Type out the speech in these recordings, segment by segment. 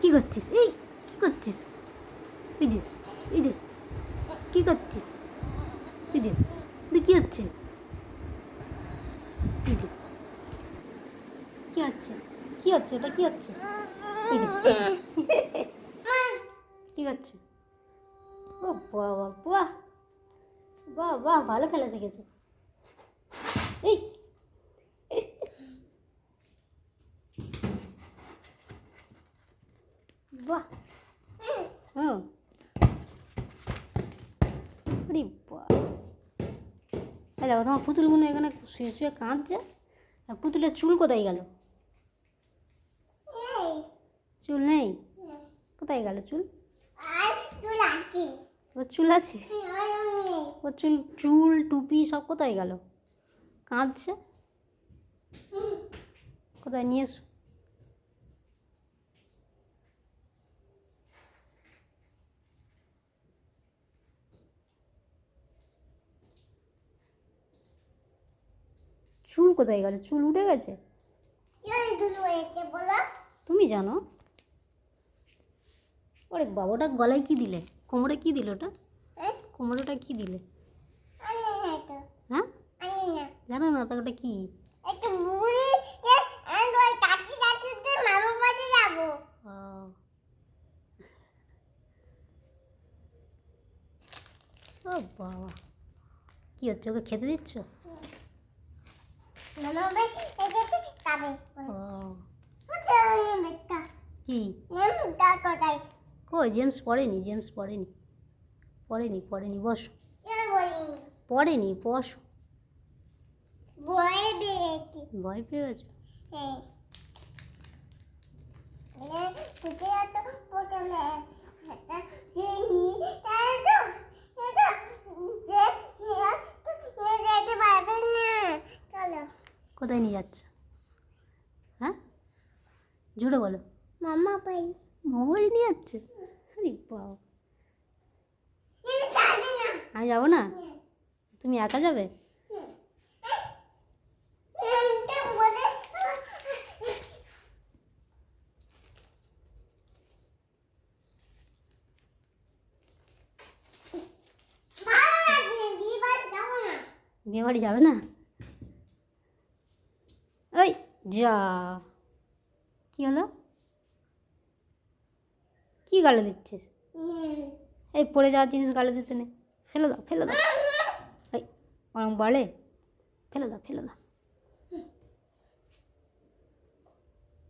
কি করছিস এই কি করছিস এই কি করছিস এই তুই কি হচ্ছে যে কি হচ্ছে কি হচ্ছে ওটা কি হচ্ছে কি হচ্ছে ও বাবা বাহ বাহ বাহ ভালো খেলা শিখেছে এই বাহ। হুম। আরে বাহ। দেখো তোমার পুতুলগুলো এখানে শুয়ে শুয়ে কাঁদছে। আর পুতুলের চুল কোথায় গেল? চুল নেই? কোথায় গেল চুল? ওর চুল আছে? ওর চুল চুল টুপি সব কোথায় গেল? কাঁদছে? কোথায় নিয়ে এসো। চুল কোথায় গেল? চুল উঠে গেছে? তুমি জানো? ওরে বাবাটা গলায় কি দিলে? কোমরে কি দিল ওটা? কোমরেটা কি দিলে? হ্যাঁ? জানো না তা ওটা কি? ও। বাবা। কি হচ্ছে, ওকে খেতে দিচ্ছ? কই জেমস পড়েনি জেমস পড়েনি। পড়েনি পড়েনি বসো। পড়েনি বসো। ভয় পেয়ে গেছো হ্যাঁ। কোথায় নিয়ে যাচ্ছ? হ্যাঁ? জোরে বলো। মামা পাই। মোবাইল নিয়ে যাচ্ছে? আরে বাবা। আমি যাব না? তুমি একা যাবে? বিয়ে বাড়ি যাবে না? ওই যা কি হলো কি গালে দিচ্ছিস এই পড়ে যাওয়ার জিনিস গালে দিতে নেই ফেলে দাও ফেলে দাও এই ওরম বলে ফেলে দাও ফেলে দাও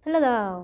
ফেলে দাও